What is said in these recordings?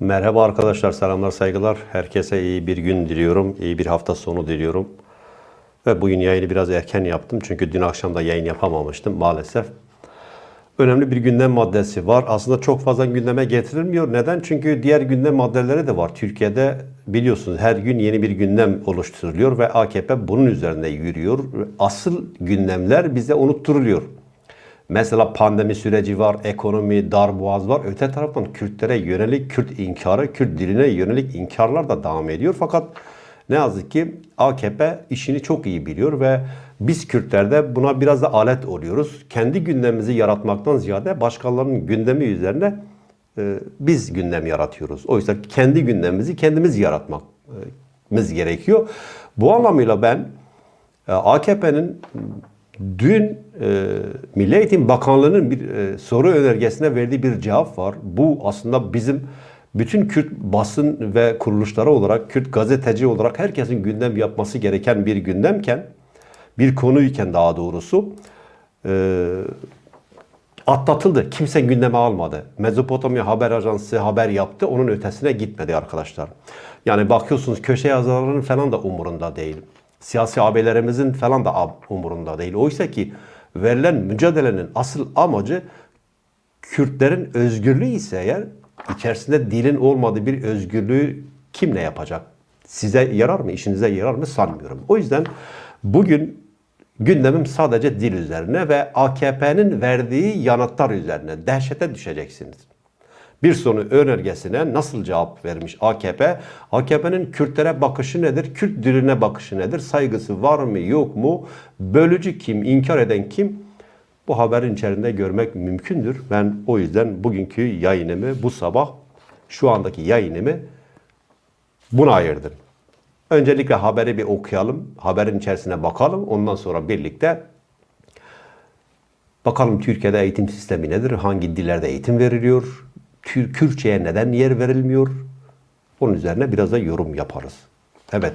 Merhaba arkadaşlar, selamlar, saygılar. Herkese iyi bir gün diliyorum, iyi bir hafta sonu diliyorum. Ve bugün yayını biraz erken yaptım çünkü dün akşam da yayın yapamamıştım maalesef. Önemli bir gündem maddesi var. Aslında çok fazla gündeme getirilmiyor. Neden? Çünkü diğer gündem maddeleri de var. Türkiye'de biliyorsunuz her gün yeni bir gündem oluşturuluyor ve AKP bunun üzerinde yürüyor. Asıl gündemler bize unutturuluyor. Mesela pandemi süreci var, ekonomi, darboğaz var. Öte taraftan Kürtlere yönelik Kürt inkarı, Kürt diline yönelik inkarlar da devam ediyor. Fakat ne yazık ki AKP işini çok iyi biliyor ve biz Kürtler de buna biraz da alet oluyoruz. Kendi gündemimizi yaratmaktan ziyade başkalarının gündemi üzerine e, biz gündem yaratıyoruz. Oysa kendi gündemimizi kendimiz yaratmamız gerekiyor. Bu anlamıyla ben e, AKP'nin dün e, Milli Eğitim Bakanlığı'nın bir e, soru önergesine verdiği bir cevap var. Bu aslında bizim bütün Kürt basın ve kuruluşları olarak, Kürt gazeteci olarak herkesin gündem yapması gereken bir gündemken, bir konuyken daha doğrusu e, atlatıldı. Kimse gündeme almadı. Mezopotamya Haber Ajansı haber yaptı. Onun ötesine gitmedi arkadaşlar. Yani bakıyorsunuz köşe yazarlarının falan da umurunda değil. Siyasi abilerimizin falan da umurunda değil. Oysa ki verilen mücadelenin asıl amacı Kürtlerin özgürlüğü ise eğer içerisinde dilin olmadığı bir özgürlüğü kim ne yapacak? Size yarar mı, işinize yarar mı sanmıyorum. O yüzden bugün gündemim sadece dil üzerine ve AKP'nin verdiği yanıtlar üzerine dehşete düşeceksiniz. Bir sonu önergesine nasıl cevap vermiş AKP? AKP'nin Kürtlere bakışı nedir? Kürt diline bakışı nedir? Saygısı var mı yok mu? Bölücü kim? inkar eden kim? Bu haberin içerisinde görmek mümkündür. Ben o yüzden bugünkü yayınımı bu sabah şu andaki yayınımı buna ayırdım. Öncelikle haberi bir okuyalım. Haberin içerisine bakalım. Ondan sonra birlikte bakalım Türkiye'de eğitim sistemi nedir? Hangi dillerde eğitim veriliyor? Tür Kürtçe'ye neden yer verilmiyor? Onun üzerine biraz da yorum yaparız. Evet.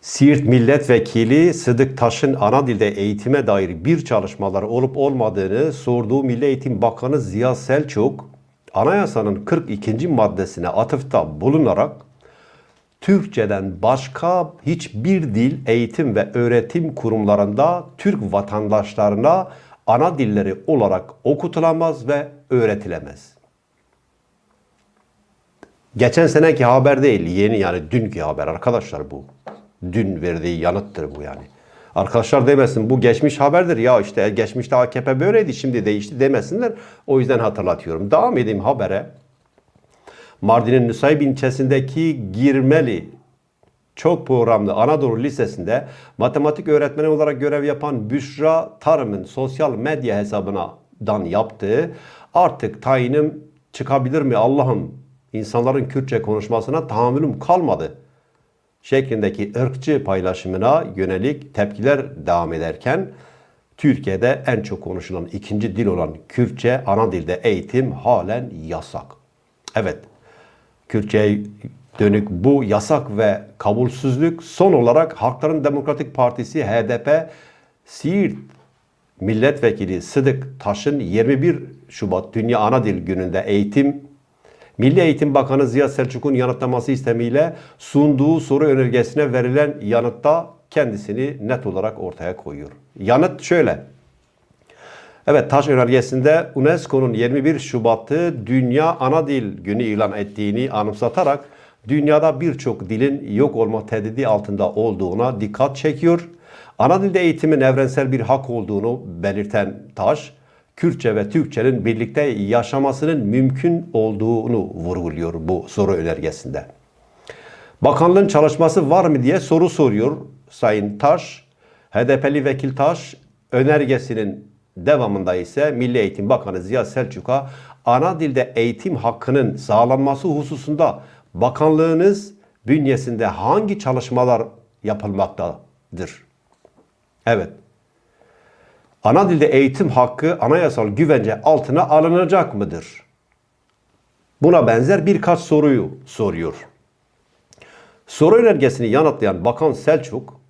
Siirt Milletvekili Sıdık Taş'ın ana dilde eğitime dair bir çalışmaları olup olmadığını sorduğu Milli Eğitim Bakanı Ziya Selçuk, anayasanın 42. maddesine atıfta bulunarak Türkçeden başka hiçbir dil eğitim ve öğretim kurumlarında Türk vatandaşlarına ana dilleri olarak okutulamaz ve öğretilemez. Geçen seneki haber değil, yeni yani dünkü haber arkadaşlar bu. Dün verdiği yanıttır bu yani. Arkadaşlar demesin bu geçmiş haberdir ya işte geçmişte AKP böyleydi şimdi değişti demesinler. O yüzden hatırlatıyorum. Devam edeyim habere. Mardin'in Nusaybin ilçesindeki Girmeli çok programlı Anadolu Lisesi'nde matematik öğretmeni olarak görev yapan Büşra Tarım'ın sosyal medya hesabından yaptığı artık tayinim çıkabilir mi Allah'ım insanların Kürtçe konuşmasına tahammülüm kalmadı şeklindeki ırkçı paylaşımına yönelik tepkiler devam ederken Türkiye'de en çok konuşulan ikinci dil olan Kürtçe ana dilde eğitim halen yasak. Evet, Kürtçe'ye dönük bu yasak ve kabulsüzlük son olarak Halkların Demokratik Partisi HDP Siirt Milletvekili Sıdık Taş'ın 21 Şubat Dünya Ana Dil Günü'nde eğitim Milli Eğitim Bakanı Ziya Selçuk'un yanıtlaması istemiyle sunduğu soru önergesine verilen yanıtta kendisini net olarak ortaya koyuyor. Yanıt şöyle. Evet, Taş önergesinde UNESCO'nun 21 Şubat'ı Dünya Ana Dil Günü ilan ettiğini anımsatarak dünyada birçok dilin yok olma tehdidi altında olduğuna dikkat çekiyor. Ana dilde eğitimin evrensel bir hak olduğunu belirten Taş, Kürtçe ve Türkçenin birlikte yaşamasının mümkün olduğunu vurguluyor bu soru önergesinde. Bakanlığın çalışması var mı diye soru soruyor Sayın Taş. HDP'li vekil Taş önergesinin devamında ise Milli Eğitim Bakanı Ziya Selçuk'a ana dilde eğitim hakkının sağlanması hususunda bakanlığınız bünyesinde hangi çalışmalar yapılmaktadır? Evet. Ana dilde eğitim hakkı anayasal güvence altına alınacak mıdır? Buna benzer birkaç soruyu soruyor. Soru önergesini yanıtlayan Bakan Selçuk,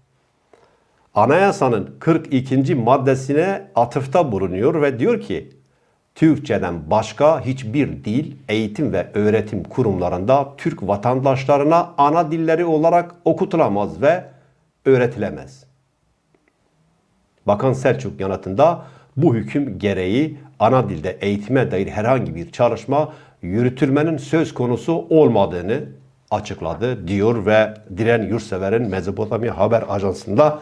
anayasanın 42. maddesine atıfta bulunuyor ve diyor ki, Türkçeden başka hiçbir dil, eğitim ve öğretim kurumlarında Türk vatandaşlarına ana dilleri olarak okutulamaz ve öğretilemez. Bakan Selçuk yanıtında bu hüküm gereği ana dilde eğitime dair herhangi bir çalışma yürütülmenin söz konusu olmadığını açıkladı diyor ve Diren Yurtsever'in Mezopotamya Haber Ajansı'nda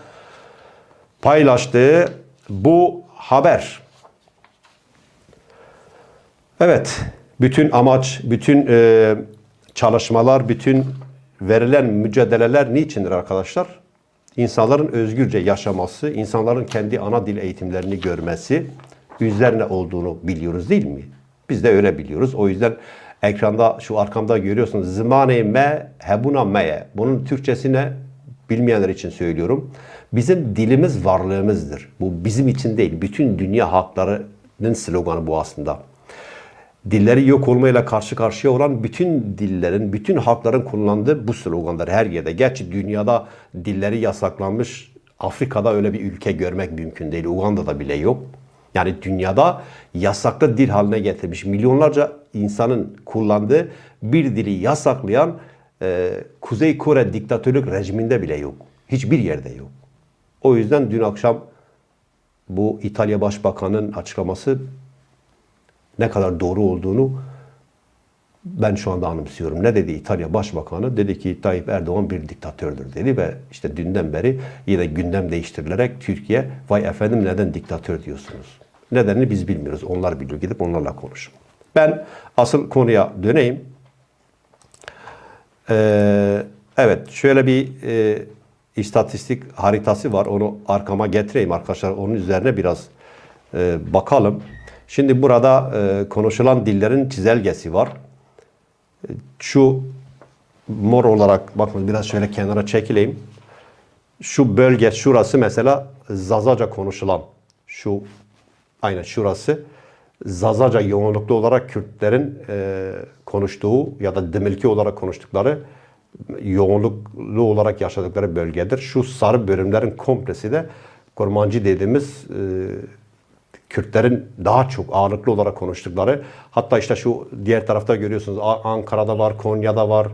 paylaştığı bu haber. Evet, bütün amaç, bütün e, çalışmalar, bütün verilen mücadeleler niçindir arkadaşlar? İnsanların özgürce yaşaması, insanların kendi ana dil eğitimlerini görmesi üzerine olduğunu biliyoruz değil mi? Biz de öyle biliyoruz. O yüzden ekranda şu arkamda görüyorsunuz. Zımane me hebuna meye. Bunun Türkçesine bilmeyenler için söylüyorum. Bizim dilimiz varlığımızdır. Bu bizim için değil. Bütün dünya halklarının sloganı bu aslında dilleri yok olmayla karşı karşıya olan bütün dillerin, bütün halkların kullandığı bu sloganlar her yerde. Gerçi dünyada dilleri yasaklanmış, Afrika'da öyle bir ülke görmek mümkün değil. Uganda'da bile yok. Yani dünyada yasaklı dil haline getirmiş milyonlarca insanın kullandığı bir dili yasaklayan e, Kuzey Kore diktatörlük rejiminde bile yok. Hiçbir yerde yok. O yüzden dün akşam bu İtalya Başbakanı'nın açıklaması ne kadar doğru olduğunu ben şu anda anımsıyorum. Ne dedi İtalya Başbakanı? Dedi ki Tayyip Erdoğan bir diktatördür dedi ve işte dünden beri yine gündem değiştirilerek Türkiye vay efendim neden diktatör diyorsunuz? Nedenini biz bilmiyoruz. Onlar biliyor. Gidip onlarla konuşun. Ben asıl konuya döneyim. Ee, evet şöyle bir e, istatistik haritası var. Onu arkama getireyim arkadaşlar. Onun üzerine biraz e, bakalım. Şimdi burada e, konuşulan dillerin çizelgesi var. E, Şu mor olarak bakın biraz şöyle kenara çekileyim. Şu bölge şurası mesela Zazaca konuşulan. Şu aynen şurası. Zazaca yoğunluklu olarak Kürtlerin e, konuştuğu ya da Demilki olarak konuştukları yoğunluklu olarak yaşadıkları bölgedir. Şu sarı bölümlerin komplesi de Kurmancı dediğimiz e, Kürtlerin daha çok ağırlıklı olarak konuştukları hatta işte şu diğer tarafta görüyorsunuz Ankara'da var, Konya'da var,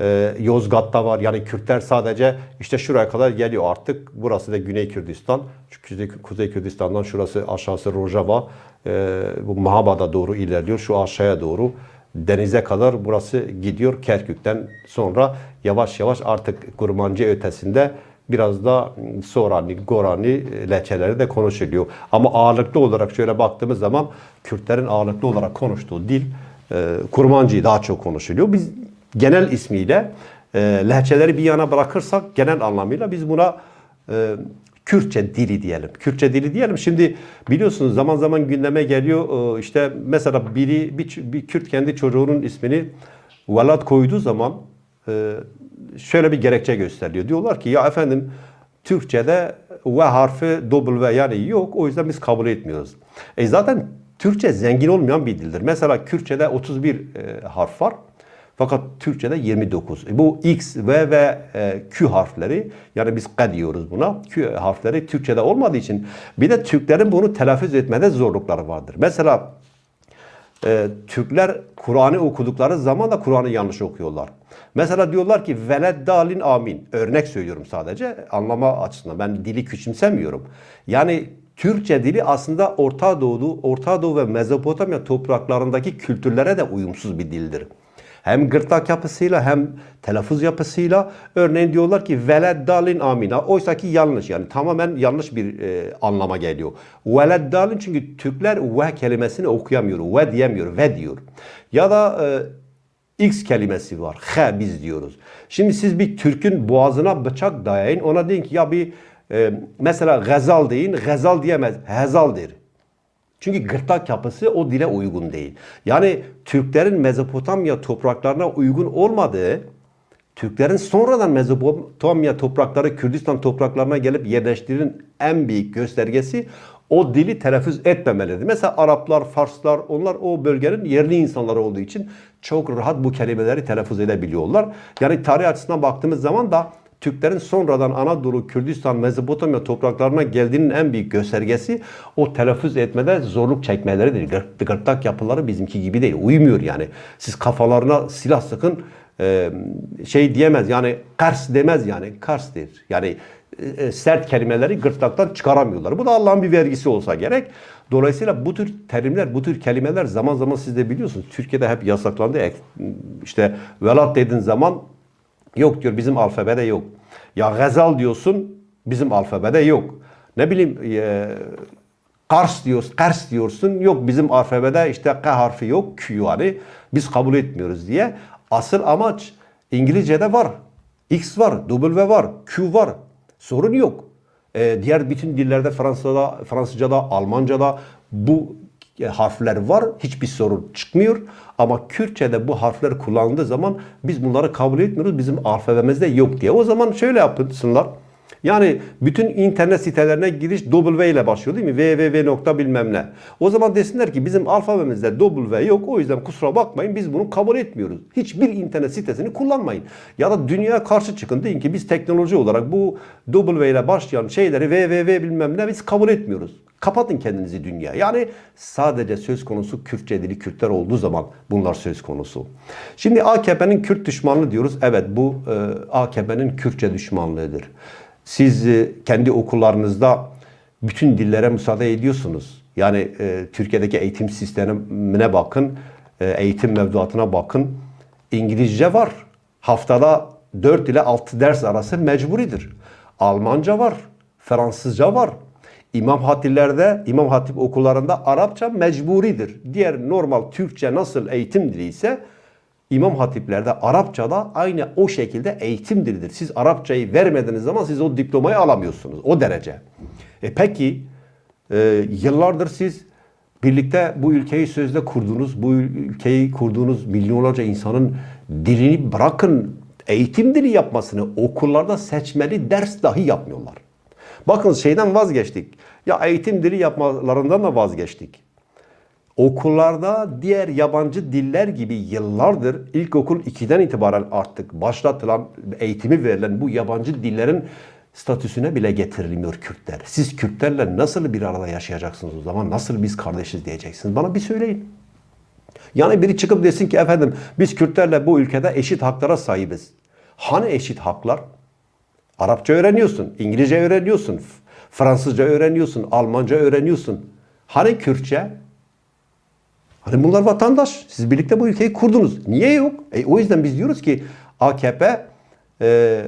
e, Yozgat'ta var. Yani Kürtler sadece işte şuraya kadar geliyor artık. Burası da Güney Kürdistan. Kuzey, Kuzey Kürdistan'dan şurası aşağısı Rojava. E, bu Mahaba'da doğru ilerliyor. Şu aşağıya doğru denize kadar burası gidiyor. Kerkük'ten sonra yavaş yavaş artık Kurmancı ötesinde biraz da Sorani, Gorani leçeleri de konuşuluyor. Ama ağırlıklı olarak şöyle baktığımız zaman Kürtlerin ağırlıklı olarak konuştuğu dil e, Kurmancı daha çok konuşuluyor. Biz genel ismiyle e, lehçeleri bir yana bırakırsak genel anlamıyla biz buna e, Kürtçe dili diyelim. Kürtçe dili diyelim. Şimdi biliyorsunuz zaman zaman gündeme geliyor e, işte mesela biri bir, bir Kürt kendi çocuğunun ismini Velat koyduğu zaman e, şöyle bir gerekçe gösteriliyor. Diyorlar ki ya efendim Türkçe'de V harfi W yani yok o yüzden biz kabul etmiyoruz. E zaten Türkçe zengin olmayan bir dildir. Mesela Kürtçe'de 31 e, harf var. Fakat Türkçe'de 29. E bu X, V ve e, Q harfleri yani biz K diyoruz buna. Q harfleri Türkçe'de olmadığı için bir de Türklerin bunu telaffuz etmede zorlukları vardır. Mesela e, Türkler Kur'an'ı okudukları zaman da Kur'an'ı yanlış okuyorlar. Mesela diyorlar ki veled dalin amin. Örnek söylüyorum sadece anlama açısından. Ben dili küçümsemiyorum. Yani Türkçe dili aslında Orta Doğu, Orta Doğu ve Mezopotamya topraklarındaki kültürlere de uyumsuz bir dildir. Hem gırtlak yapısıyla hem telaffuz yapısıyla örneğin diyorlar ki veled dalin amina. Oysa ki yanlış yani tamamen yanlış bir e, anlama geliyor. Veled dalin çünkü Türkler ve kelimesini okuyamıyor. Ve diyemiyor. Ve diyor. Ya da e, X kelimesi var. He biz diyoruz. Şimdi siz bir Türk'ün boğazına bıçak dayayın. Ona deyin ki ya bir e, mesela gazal deyin. Gazal diyemez. Hezaldir. Çünkü gırtlak yapısı o dile uygun değil. Yani Türklerin Mezopotamya topraklarına uygun olmadığı, Türklerin sonradan Mezopotamya toprakları, Kürdistan topraklarına gelip yerleştirin en büyük göstergesi o dili telaffuz etmemeleridir. Mesela Araplar, Farslar onlar o bölgenin yerli insanları olduğu için çok rahat bu kelimeleri telaffuz edebiliyorlar. Yani tarih açısından baktığımız zaman da Türklerin sonradan Anadolu, Kürdistan, Mezopotamya topraklarına geldiğinin en büyük göstergesi o telaffuz etmede zorluk çekmeleridir. Gırt- Gırtlak yapıları bizimki gibi değil. Uymuyor yani. Siz kafalarına silah sıkın şey diyemez yani Kars demez yani Kars'tir. Yani e, sert kelimeleri gırtlaktan çıkaramıyorlar. Bu da Allah'ın bir vergisi olsa gerek. Dolayısıyla bu tür terimler, bu tür kelimeler zaman zaman siz de biliyorsunuz. Türkiye'de hep yasaklandı. İşte velat dediğin zaman yok diyor bizim alfabede yok. Ya gazal diyorsun bizim alfabede yok. Ne bileyim e, Kars diyorsun, Kars diyorsun. Yok bizim alfabede işte K harfi yok, Q yani. Biz kabul etmiyoruz diye. Asıl amaç İngilizce'de var. X var, W var, Q var. Sorun yok. Ee, diğer bütün dillerde Fransa'da, Fransızca'da, Almanca'da bu e, harfler var. Hiçbir sorun çıkmıyor. Ama Kürtçe'de bu harfler kullanıldığı zaman biz bunları kabul etmiyoruz. Bizim alfabemizde yok diye. O zaman şöyle yapsınlar. Yani bütün internet sitelerine giriş W ile başlıyor değil mi? www nokta bilmem ne. O zaman desinler ki bizim alfabemizde W yok. O yüzden kusura bakmayın biz bunu kabul etmiyoruz. Hiçbir internet sitesini kullanmayın. Ya da dünyaya karşı çıkın. Deyin ki biz teknoloji olarak bu W ile başlayan şeyleri www bilmem ne biz kabul etmiyoruz. Kapatın kendinizi dünya. Yani sadece söz konusu Kürtçe dili Kürtler olduğu zaman bunlar söz konusu. Şimdi AKP'nin Kürt düşmanlığı diyoruz. Evet bu e, AKP'nin Kürtçe düşmanlığıdır. Siz e, kendi okullarınızda bütün dillere müsaade ediyorsunuz. Yani e, Türkiye'deki eğitim sistemine bakın, e, eğitim mevduatına bakın. İngilizce var. Haftada 4 ile 6 ders arası mecburidir. Almanca var, Fransızca var. İmam hatiplerde, İmam Hatip okullarında Arapça mecburidir. Diğer normal Türkçe nasıl eğitim dili ise İmam hatiplerde Arapçada aynı o şekilde eğitim dilidir. Siz Arapçayı vermediğiniz zaman siz o diplomayı alamıyorsunuz. O derece. E peki e, yıllardır siz birlikte bu ülkeyi sözde kurdunuz. Bu ülkeyi kurduğunuz milyonlarca insanın dilini bırakın eğitim dili yapmasını okullarda seçmeli ders dahi yapmıyorlar. Bakın şeyden vazgeçtik. Ya eğitim dili yapmalarından da vazgeçtik. Okullarda diğer yabancı diller gibi yıllardır ilkokul 2'den itibaren artık başlatılan eğitimi verilen bu yabancı dillerin statüsüne bile getirilmiyor Kürtler. Siz Kürtlerle nasıl bir arada yaşayacaksınız o zaman? Nasıl biz kardeşiz diyeceksiniz? Bana bir söyleyin. Yani biri çıkıp desin ki efendim biz Kürtlerle bu ülkede eşit haklara sahibiz. Hani eşit haklar? Arapça öğreniyorsun, İngilizce öğreniyorsun, Fransızca öğreniyorsun, Almanca öğreniyorsun. Hani Kürtçe? Hani bunlar vatandaş. Siz birlikte bu ülkeyi kurdunuz. Niye yok? E, o yüzden biz diyoruz ki AKP e,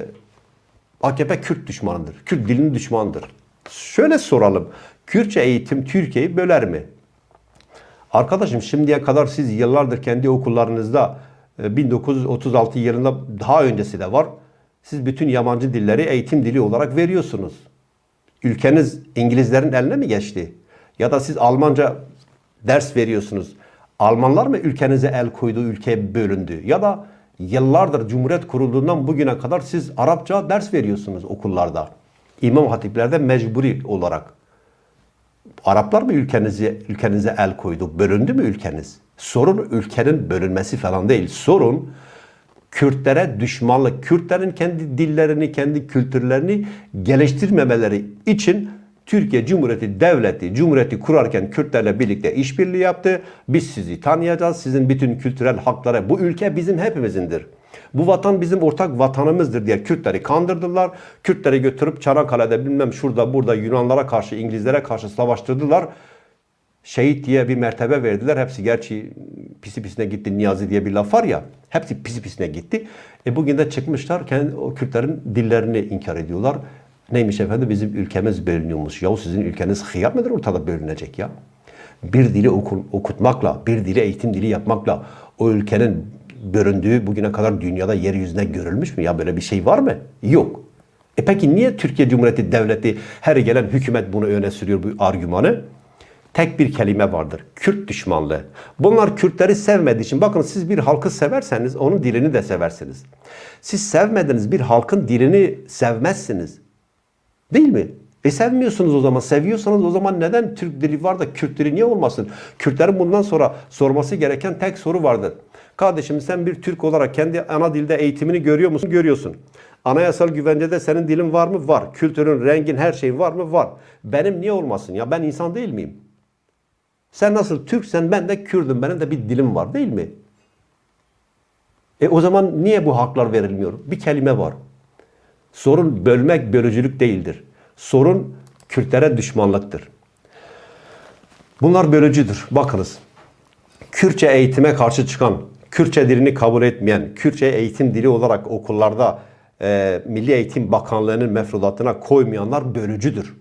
AKP Kürt düşmanıdır. Kürt dilinin düşmanıdır. Şöyle soralım. Kürtçe eğitim Türkiye'yi böler mi? Arkadaşım şimdiye kadar siz yıllardır kendi okullarınızda e, 1936 yılında daha öncesi de var. Siz bütün yabancı dilleri eğitim dili olarak veriyorsunuz. Ülkeniz İngilizlerin eline mi geçti? Ya da siz Almanca ders veriyorsunuz. Almanlar mı ülkenize el koydu, ülke bölündü? Ya da yıllardır Cumhuriyet kurulduğundan bugüne kadar siz Arapça ders veriyorsunuz okullarda. İmam hatiplerde mecburi olarak. Araplar mı ülkenize, ülkenize el koydu? Bölündü mü ülkeniz? Sorun ülkenin bölünmesi falan değil. Sorun Kürtlere düşmanlık, Kürtlerin kendi dillerini, kendi kültürlerini geliştirmemeleri için Türkiye Cumhuriyeti Devleti, Cumhuriyeti kurarken Kürtlerle birlikte işbirliği yaptı. Biz sizi tanıyacağız. Sizin bütün kültürel hakları, bu ülke bizim hepimizindir. Bu vatan bizim ortak vatanımızdır diye Kürtleri kandırdılar. Kürtleri götürüp Çanakkale'de bilmem şurada burada Yunanlara karşı, İngilizlere karşı savaştırdılar şehit diye bir mertebe verdiler. Hepsi gerçi pisi pisine gitti Niyazi diye bir laf var ya. Hepsi pisi pisine gitti. E bugün de çıkmışlar kendi o Kürtlerin dillerini inkar ediyorlar. Neymiş efendim bizim ülkemiz bölünüyormuş. Yahu sizin ülkeniz hıyar mıdır ortada bölünecek ya? Bir dili oku- okutmakla, bir dili eğitim dili yapmakla o ülkenin bölündüğü bugüne kadar dünyada yeryüzüne görülmüş mü? Ya böyle bir şey var mı? Yok. E peki niye Türkiye Cumhuriyeti Devleti her gelen hükümet bunu öne sürüyor bu argümanı? tek bir kelime vardır. Kürt düşmanlığı. Bunlar Kürtleri sevmediği için bakın siz bir halkı severseniz onun dilini de seversiniz. Siz sevmediğiniz bir halkın dilini sevmezsiniz. Değil mi? E sevmiyorsunuz o zaman. Seviyorsanız o zaman neden Türk dili var da Kürt dili niye olmasın? Kürtlerin bundan sonra sorması gereken tek soru vardır. Kardeşim sen bir Türk olarak kendi ana dilde eğitimini görüyor musun? Görüyorsun. Anayasal güvencede senin dilin var mı? Var. Kültürün, rengin, her şeyin var mı? Var. Benim niye olmasın ya? Ben insan değil miyim? Sen nasıl Türksen ben de Kürdüm. Benim de bir dilim var değil mi? E o zaman niye bu haklar verilmiyor? Bir kelime var. Sorun bölmek, bölücülük değildir. Sorun Kürtlere düşmanlıktır. Bunlar bölücüdür. Bakınız. Kürtçe eğitime karşı çıkan, Kürtçe dilini kabul etmeyen, Kürtçe eğitim dili olarak okullarda e, Milli Eğitim Bakanlığı'nın mefrudatına koymayanlar bölücüdür.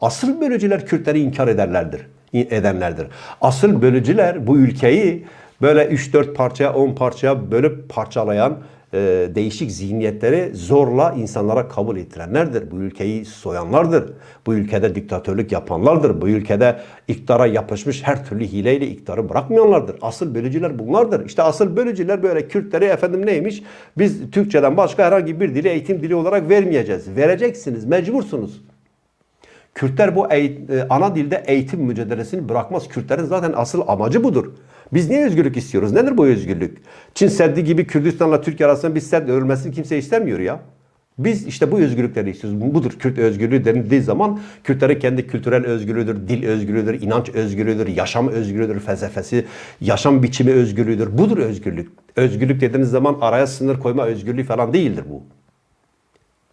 Asıl bölücüler Kürtleri inkar ederlerdir, edenlerdir. Asıl bölücüler bu ülkeyi böyle 3-4 parçaya, 10 parçaya bölüp parçalayan e, değişik zihniyetleri zorla insanlara kabul ettirenlerdir. Bu ülkeyi soyanlardır. Bu ülkede diktatörlük yapanlardır. Bu ülkede iktidara yapışmış her türlü hileyle iktidarı bırakmayanlardır. Asıl bölücüler bunlardır. İşte asıl bölücüler böyle Kürtleri efendim neymiş? Biz Türkçeden başka herhangi bir dili eğitim dili olarak vermeyeceğiz. Vereceksiniz, mecbursunuz. Kürtler bu e, ana dilde eğitim mücadelesini bırakmaz. Kürtlerin zaten asıl amacı budur. Biz niye özgürlük istiyoruz? Nedir bu özgürlük? Çin Seddi gibi Kürdistan'la Türkiye arasında bir sed örülmesini kimse istemiyor ya. Biz işte bu özgürlükleri istiyoruz. Budur Kürt özgürlüğü denildiği zaman Kürtlerin kendi kültürel özgürlüğüdür, dil özgürlüğüdür, inanç özgürlüğüdür, yaşam özgürlüğüdür, felsefesi, yaşam biçimi özgürlüğüdür. Budur özgürlük. Özgürlük dediğiniz zaman araya sınır koyma özgürlüğü falan değildir bu.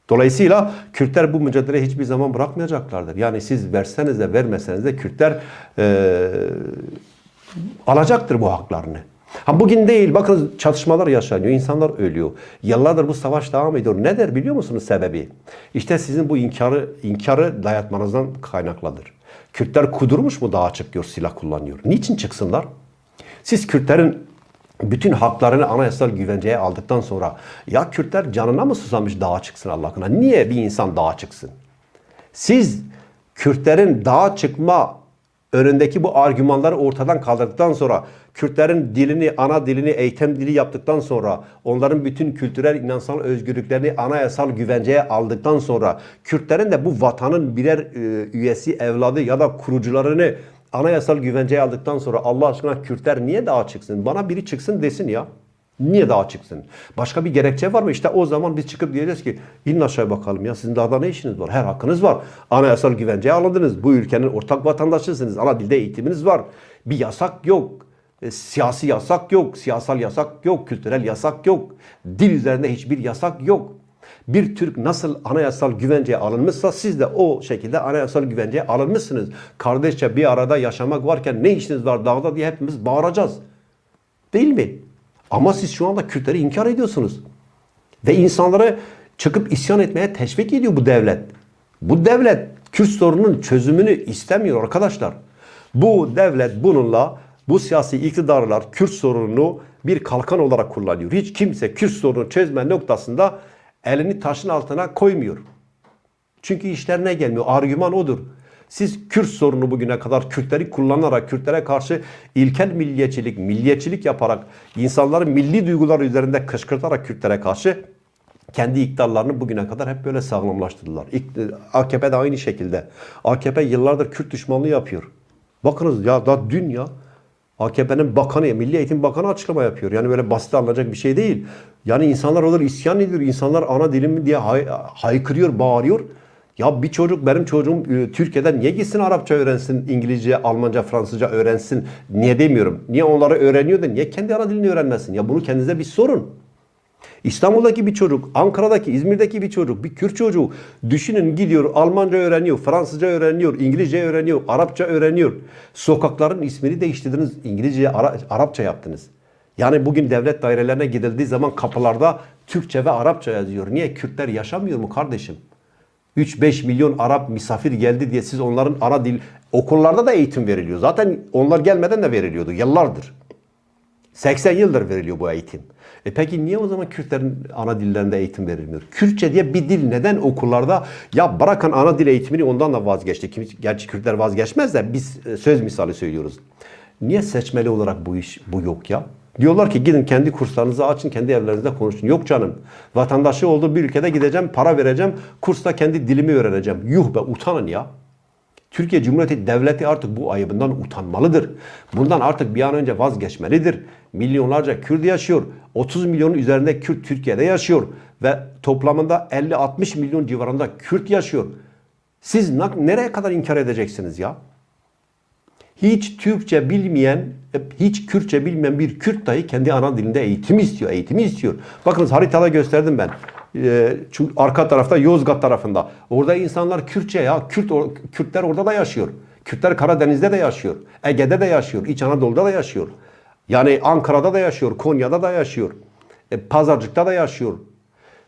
Dolayısıyla Kürtler bu mücadeleyi hiçbir zaman bırakmayacaklardır. Yani siz verseniz de vermeseniz de Kürtler eee, alacaktır bu haklarını. Ha bugün değil bakın çatışmalar yaşanıyor, insanlar ölüyor. Yıllardır bu savaş devam ediyor. Nedir biliyor musunuz sebebi? İşte sizin bu inkarı inkarı dayatmanızdan kaynaklıdır. Kürtler kudurmuş mu dağa çıkıyor, silah kullanıyor. Niçin çıksınlar? Siz Kürtlerin bütün haklarını anayasal güvenceye aldıktan sonra ya Kürtler canına mı susamış dağa çıksın Allah aşkına? Niye bir insan dağa çıksın? Siz Kürtlerin dağa çıkma önündeki bu argümanları ortadan kaldırdıktan sonra Kürtlerin dilini, ana dilini eğitim dili yaptıktan sonra onların bütün kültürel inansal özgürlüklerini anayasal güvenceye aldıktan sonra Kürtlerin de bu vatanın birer e, üyesi, evladı ya da kurucularını anayasal güvenceye aldıktan sonra Allah aşkına Kürtler niye dağa çıksın? Bana biri çıksın desin ya. Niye dağa çıksın? Başka bir gerekçe var mı? İşte o zaman biz çıkıp diyeceğiz ki inin aşağı bakalım ya sizin dağda ne işiniz var? Her hakkınız var. Anayasal güvenceye alındınız. Bu ülkenin ortak vatandaşısınız. Ana dilde eğitiminiz var. Bir yasak yok. E, siyasi yasak yok. Siyasal yasak yok. Kültürel yasak yok. Dil üzerinde hiçbir yasak yok. Bir Türk nasıl anayasal güvenceye alınmışsa siz de o şekilde anayasal güvenceye alınmışsınız. Kardeşçe bir arada yaşamak varken ne işiniz var dağda diye hepimiz bağıracağız. Değil mi? Ama siz şu anda Kürtleri inkar ediyorsunuz. Ve insanları çıkıp isyan etmeye teşvik ediyor bu devlet. Bu devlet Kürt sorununun çözümünü istemiyor arkadaşlar. Bu devlet bununla bu siyasi iktidarlar Kürt sorununu bir kalkan olarak kullanıyor. Hiç kimse Kürt sorunu çözme noktasında elini taşın altına koymuyor. Çünkü işlerine gelmiyor. Argüman odur. Siz Kürt sorunu bugüne kadar Kürtleri kullanarak, Kürtlere karşı ilkel milliyetçilik, milliyetçilik yaparak, insanların milli duygular üzerinde kışkırtarak Kürtlere karşı kendi iktidarlarını bugüne kadar hep böyle sağlamlaştırdılar. AKP de aynı şekilde. AKP yıllardır Kürt düşmanlığı yapıyor. Bakınız ya da dün ya AKP'nin bakanı, Milli Eğitim Bakanı açıklama yapıyor. Yani böyle basit alınacak bir şey değil. Yani insanlar olur isyan ediyor. İnsanlar ana dilim diye hay- haykırıyor, bağırıyor. Ya bir çocuk benim çocuğum e, Türkiye'de niye gitsin Arapça öğrensin, İngilizce, Almanca, Fransızca öğrensin? Niye demiyorum. Niye onları öğreniyor da niye kendi ana dilini öğrenmesin? Ya bunu kendinize bir sorun. İstanbul'daki bir çocuk, Ankara'daki, İzmir'deki bir çocuk, bir Kürt çocuğu düşünün gidiyor Almanca öğreniyor, Fransızca öğreniyor, İngilizce öğreniyor, Arapça öğreniyor. Sokakların ismini değiştirdiniz, İngilizce, Ara- Arapça yaptınız. Yani bugün devlet dairelerine gidildiği zaman kapılarda Türkçe ve Arapça yazıyor. Niye? Kürtler yaşamıyor mu kardeşim? 3-5 milyon Arap misafir geldi diye siz onların ana dil okullarda da eğitim veriliyor. Zaten onlar gelmeden de veriliyordu yıllardır. 80 yıldır veriliyor bu eğitim. E peki niye o zaman Kürtlerin ana dillerinde eğitim verilmiyor? Kürtçe diye bir dil neden okullarda ya bırakın ana dil eğitimini ondan da vazgeçti. Kim, gerçi Kürtler vazgeçmez de biz e, söz misali söylüyoruz. Niye seçmeli olarak bu iş bu yok ya? Diyorlar ki gidin kendi kurslarınızı açın, kendi evlerinizde konuşun. Yok canım. Vatandaşı olduğu bir ülkede gideceğim, para vereceğim, kursta kendi dilimi öğreneceğim. Yuh be utanın ya. Türkiye Cumhuriyeti Devleti artık bu ayıbından utanmalıdır. Bundan artık bir an önce vazgeçmelidir. Milyonlarca Kürt yaşıyor. 30 milyonun üzerinde Kürt Türkiye'de yaşıyor. ve toplamında 50-60 milyon civarında Kürt yaşıyor. Siz nereye kadar inkar edeceksiniz ya? Hiç Türkçe bilmeyen, hiç Kürtçe bilmeyen bir Kürt dahi kendi ana dilinde eğitim istiyor, eğitimi istiyor. Bakınız haritada gösterdim ben. Ee, şu arka tarafta Yozgat tarafında. Orada insanlar Kürtçe ya, Kürt, Kürtler orada da yaşıyor. Kürtler Karadeniz'de de yaşıyor. Ege'de de yaşıyor. İç Anadolu'da da yaşıyor. Yani Ankara'da da yaşıyor. Konya'da da yaşıyor. E, Pazarcık'ta da yaşıyor.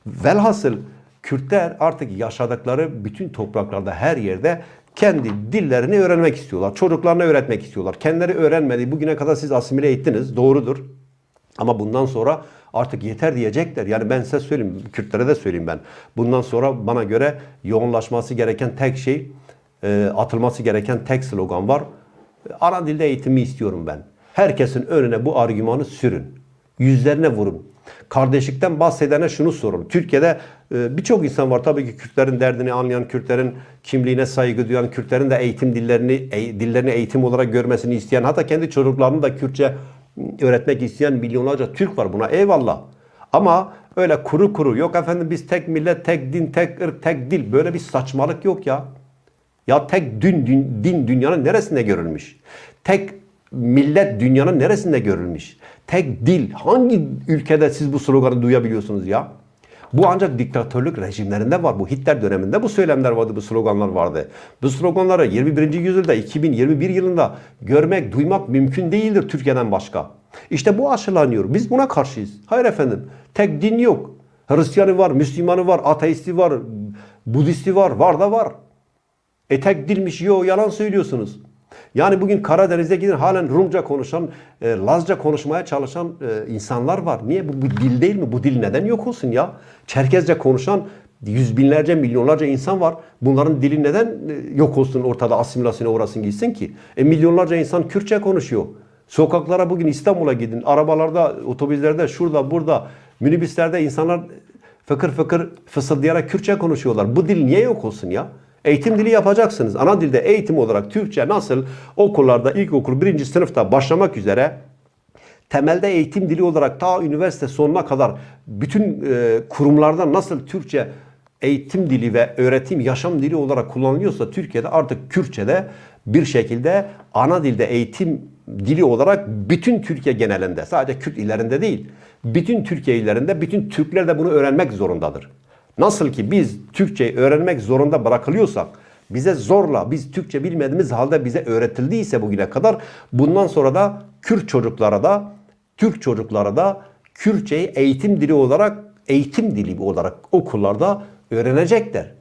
Velhasıl Kürtler artık yaşadıkları bütün topraklarda her yerde kendi dillerini öğrenmek istiyorlar. Çocuklarına öğretmek istiyorlar. Kendileri öğrenmedi. Bugüne kadar siz asimile ettiniz. Doğrudur. Ama bundan sonra artık yeter diyecekler. Yani ben size söyleyeyim, Kürtlere de söyleyeyim ben. Bundan sonra bana göre yoğunlaşması gereken tek şey, e, atılması gereken tek slogan var. Ana dilde eğitimi istiyorum ben. Herkesin önüne bu argümanı sürün. Yüzlerine vurun. Kardeşlikten bahsedene şunu sorun. Türkiye'de e, birçok insan var tabii ki Kürtlerin derdini anlayan, Kürtlerin kimliğine saygı duyan, Kürtlerin de eğitim dillerini e, dillerini eğitim olarak görmesini isteyen, hatta kendi çocuklarını da Kürtçe öğretmek isteyen milyonlarca Türk var buna eyvallah. Ama öyle kuru kuru yok efendim biz tek millet, tek din, tek ırk, tek dil böyle bir saçmalık yok ya. Ya tek din, din, din dünyanın neresinde görülmüş? Tek millet dünyanın neresinde görülmüş? Tek dil hangi ülkede siz bu sloganı duyabiliyorsunuz ya? Bu ancak diktatörlük rejimlerinde var. Bu Hitler döneminde bu söylemler vardı, bu sloganlar vardı. Bu sloganları 21. yüzyılda 2021 yılında görmek, duymak mümkün değildir Türkiye'den başka. İşte bu aşılanıyor. Biz buna karşıyız. Hayır efendim. Tek din yok. Hristiyanı var, Müslümanı var, ateisti var, Budisti var, var da var. E tek dilmiş, yo yalan söylüyorsunuz. Yani bugün Karadeniz'e gidin halen Rumca konuşan, e, Lazca konuşmaya çalışan e, insanlar var. Niye? Bu, bu dil değil mi? Bu dil neden yok olsun ya? Çerkezce konuşan yüz binlerce, milyonlarca insan var. Bunların dili neden e, yok olsun ortada asimilasyona uğrasın gitsin ki? E milyonlarca insan Kürtçe konuşuyor. Sokaklara bugün İstanbul'a gidin. Arabalarda, otobüslerde, şurada, burada, minibüslerde insanlar fıkır fıkır fısıldayarak Kürtçe konuşuyorlar. Bu dil niye yok olsun ya? Eğitim dili yapacaksınız. Ana dilde eğitim olarak Türkçe nasıl okullarda ilkokul birinci sınıfta başlamak üzere temelde eğitim dili olarak ta üniversite sonuna kadar bütün e, kurumlarda nasıl Türkçe eğitim dili ve öğretim yaşam dili olarak kullanılıyorsa Türkiye'de artık Kürtçe de bir şekilde ana dilde eğitim dili olarak bütün Türkiye genelinde sadece Kürt illerinde değil bütün Türkiye illerinde bütün Türkler de bunu öğrenmek zorundadır. Nasıl ki biz Türkçeyi öğrenmek zorunda bırakılıyorsak, bize zorla, biz Türkçe bilmediğimiz halde bize öğretildiyse bugüne kadar, bundan sonra da Kürt çocuklara da, Türk çocuklara da Kürtçeyi eğitim dili olarak, eğitim dili olarak okullarda öğrenecekler.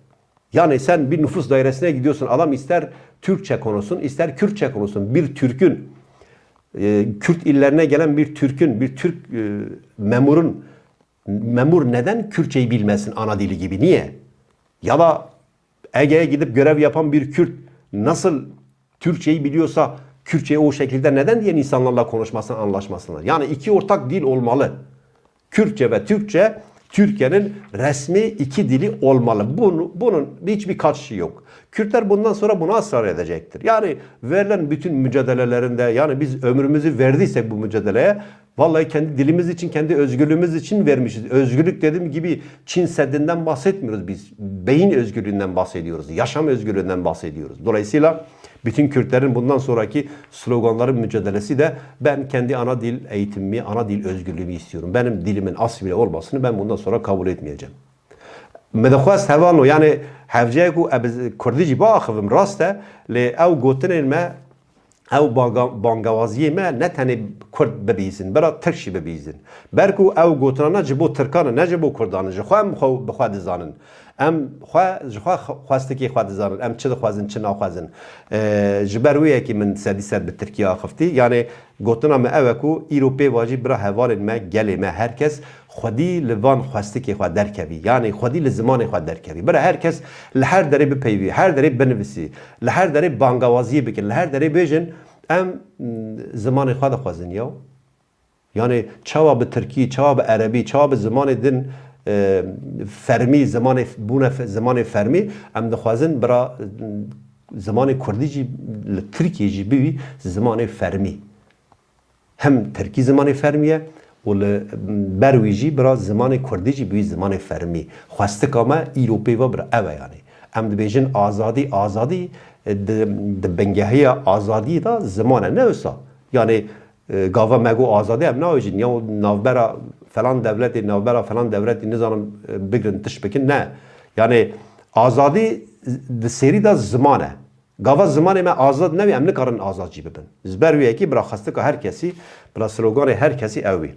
Yani sen bir nüfus dairesine gidiyorsun, adam ister Türkçe konuşsun, ister Kürtçe konuşsun. Bir Türk'ün, e, Kürt illerine gelen bir Türk'ün, bir Türk e, memurun memur neden Kürtçeyi bilmesin ana dili gibi? Niye? Ya da Ege'ye gidip görev yapan bir Kürt nasıl Türkçeyi biliyorsa Kürtçeyi o şekilde neden diyen insanlarla konuşmasın, anlaşmasınlar? Yani iki ortak dil olmalı. Kürtçe ve Türkçe Türkiye'nin resmi iki dili olmalı. Bunu, bunun hiçbir kaçışı yok. Kürtler bundan sonra buna ısrar edecektir. Yani verilen bütün mücadelelerinde yani biz ömrümüzü verdiysek bu mücadeleye vallahi kendi dilimiz için, kendi özgürlüğümüz için vermişiz. Özgürlük dediğim gibi Çin Seddi'nden bahsetmiyoruz biz. Beyin özgürlüğünden bahsediyoruz. Yaşam özgürlüğünden bahsediyoruz. Dolayısıyla bütün Kürtlerin bundan sonraki sloganları mücadelesi de ben kendi ana dil eğitimimi, ana dil özgürlüğümü istiyorum. Benim dilimin asmile olmasını ben bundan sonra kabul etmeyeceğim. مدخواست هوانو yani hevceye ku Kurdî jî biaxivim rast e lê ew gotinên me ew bangawaziyê me ne tenê Kurd bibîzin bira Tirk jî bibîzin ber ku ew gotinana ji bo Tirkan e ne ji bo Kurdan e ji xwe em xwe bi xwe dizanin. Em xwe ji xwe xwestekê xwe dizanin em çi dixwazin çi naxwazin ji ber wê yekî min sedî ser bi Tirkiye axivtî yani gotina me ew e ku îro pê vajî bira hevalên me gelê me herkes خودی لوان خواسته که خود درکوی یعنی خودی لزمان خود درکوی برای هر کس لهر دری بپیوی هر دری بنویسی لهر دری بانگوازی بکن لهر دری بیجن ام زمان خود خوازن یو yani çava bi Türkiye, çava bi Arabi, çava bi zamanı din e, fermi, zamanı buna zamanı fermi em dixwazin bira zamanı Kurdî jî li Tirkiye jî bî zamanı fermi. Hem Tirkî zamanı fermiye û و ل بروی جی برا زمان کردی جی بی زمان فرمی خواستک اما ایروپی و برا اوه یعنی ام دبیجن آزادی آزادی د بنگهی آزادی دا زمانه نه وسا yani e, gava mego azade em naojin ya navbera falan devleti navbera falan devleti nizanım e, bigrin tişbekin ne yani azadi di seri da zimane gava zimane me azad nevi em nikarin azad jî bibin zber wê yekî bira xastika herkesi bira sloganê herkesi ew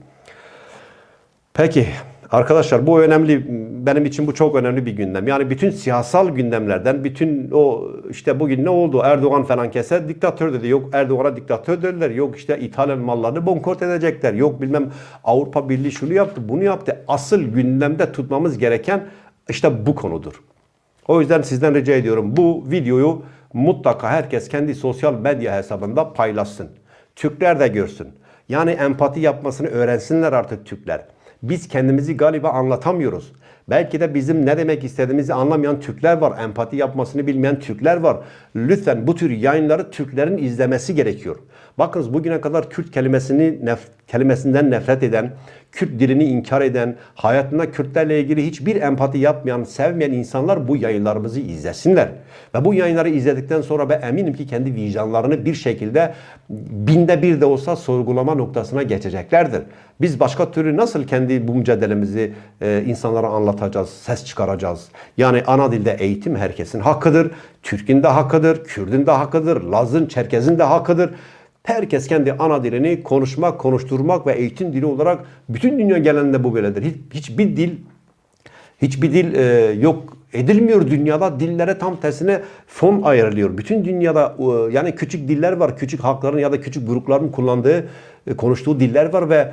Peki arkadaşlar bu önemli benim için bu çok önemli bir gündem. Yani bütün siyasal gündemlerden bütün o işte bugün ne oldu Erdoğan falan kese diktatör dedi. Yok Erdoğan'a diktatör dediler. Yok işte İtalyan mallarını bonkort edecekler. Yok bilmem Avrupa Birliği şunu yaptı bunu yaptı. Asıl gündemde tutmamız gereken işte bu konudur. O yüzden sizden rica ediyorum bu videoyu mutlaka herkes kendi sosyal medya hesabında paylaşsın. Türkler de görsün. Yani empati yapmasını öğrensinler artık Türkler. Biz kendimizi galiba anlatamıyoruz. Belki de bizim ne demek istediğimizi anlamayan Türkler var. Empati yapmasını bilmeyen Türkler var. Lütfen bu tür yayınları Türklerin izlemesi gerekiyor. Bakınız bugüne kadar Kürt kelimesini nef- kelimesinden nefret eden, Kürt dilini inkar eden, hayatında Kürtlerle ilgili hiçbir empati yapmayan, sevmeyen insanlar bu yayınlarımızı izlesinler. Ve bu yayınları izledikten sonra ben eminim ki kendi vicdanlarını bir şekilde binde bir de olsa sorgulama noktasına geçeceklerdir. Biz başka türlü nasıl kendi bu mücadelemizi e, insanlara anlatacağız, ses çıkaracağız? Yani ana dilde eğitim herkesin hakkıdır. Türk'ün de hakkıdır, Kürdün de hakkıdır, Laz'ın, Çerkez'in de hakkıdır. Herkes kendi ana dilini konuşmak, konuşturmak ve eğitim dili olarak bütün dünya genelinde bu böyledir. Hiç, hiçbir dil Hiçbir dil e, yok edilmiyor dünyada. Dillere tam tersine fon ayrılıyor. Bütün dünyada e, yani küçük diller var. Küçük halkların ya da küçük grupların kullandığı, e, konuştuğu diller var ve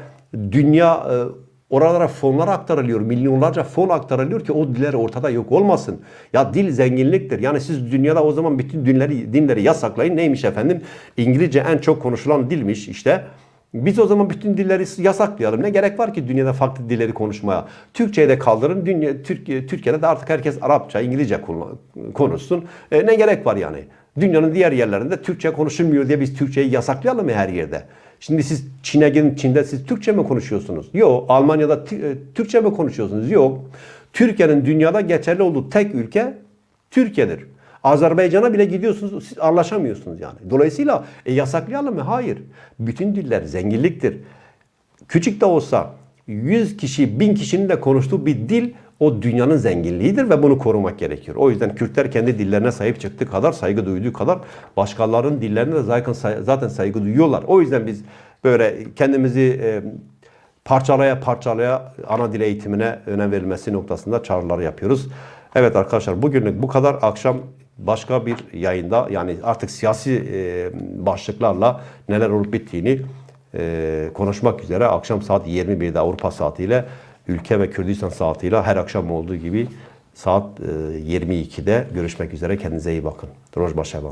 dünya e, oralara fonlar aktarılıyor. Milyonlarca fon aktarılıyor ki o diller ortada yok olmasın. Ya dil zenginliktir. Yani siz dünyada o zaman bütün dinleri, dinleri yasaklayın. Neymiş efendim? İngilizce en çok konuşulan dilmiş işte. Biz o zaman bütün dilleri yasaklayalım. Ne gerek var ki dünyada farklı dilleri konuşmaya? Türkçeyi de kaldırın. Dünya, Türkiye, Türkiye'de de artık herkes Arapça, İngilizce konuşsun. E, ne gerek var yani? Dünyanın diğer yerlerinde Türkçe konuşulmuyor diye biz Türkçeyi yasaklayalım mı her yerde? Şimdi siz Çin'e gidin, Çin'de siz Türkçe mi konuşuyorsunuz? Yok. Almanya'da e, Türkçe mi konuşuyorsunuz? Yok. Türkiye'nin dünyada geçerli olduğu tek ülke Türkiye'dir. Azerbaycan'a bile gidiyorsunuz, siz anlaşamıyorsunuz yani. Dolayısıyla e, yasaklayalım mı? Hayır. Bütün diller zenginliktir. Küçük de olsa 100 kişi, 1000 kişinin de konuştuğu bir dil o dünyanın zenginliğidir ve bunu korumak gerekiyor. O yüzden Kürtler kendi dillerine sahip çıktığı kadar, saygı duyduğu kadar başkalarının dillerine de zaten saygı duyuyorlar. O yüzden biz böyle kendimizi e, parçalaya parçalaya ana dil eğitimine önem verilmesi noktasında çağrılar yapıyoruz. Evet arkadaşlar bugünlük bu kadar. Akşam başka bir yayında yani artık siyasi e, başlıklarla neler olup bittiğini e, konuşmak üzere akşam saat 21'de Avrupa saatiyle ülke ve Kürdistan saatiyle her akşam olduğu gibi saat e, 22'de görüşmek üzere. Kendinize iyi bakın. Rojbaşa